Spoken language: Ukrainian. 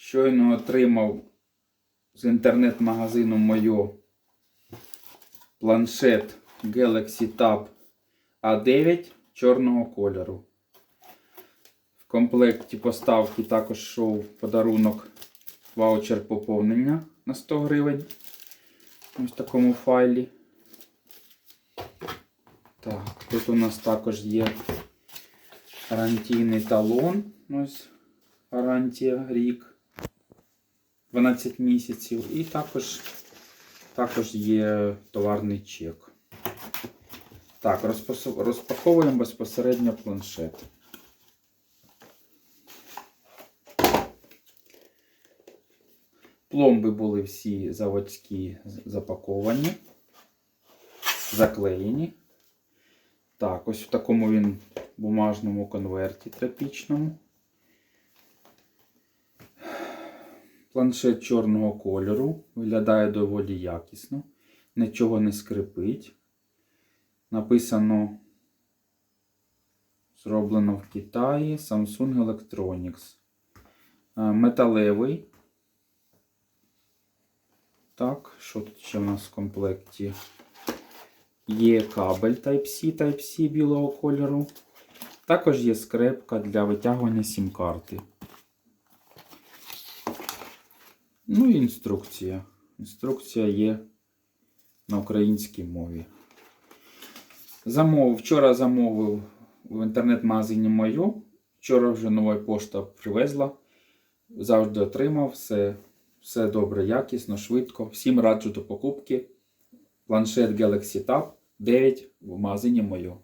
Щойно отримав з інтернет-магазину Мойо планшет Galaxy Tab A9 чорного кольору. В комплекті поставки також йшов подарунок ваучер поповнення на 100 гривень. Ось в такому файлі. Так, тут у нас також є гарантійний талон. Ось гарантія рік. 12 місяців. І також, також є товарний чек. Так, розпаковуємо безпосередньо планшет. Пломби були всі заводські запаковані, заклеєні. Так, ось в такому він бумажному конверті тряпічному. Планшет чорного кольору. Виглядає доволі якісно. Нічого не скрипить. Написано зроблено в Китаї Samsung Electronics. Е, Металевий. Так, що тут ще в нас в комплекті? Є кабель Type-C, Type-C білого кольору. Також є скрепка для витягування сім-карти. Ну і інструкція. Інструкція є на українській мові. Замов, вчора замовив в інтернет-магазині Мою. Вчора вже нова пошта привезла. Завжди отримав. Все, все добре, якісно, швидко. Всім раджу до покупки. Планшет Galaxy Tab 9 в магазині Мою.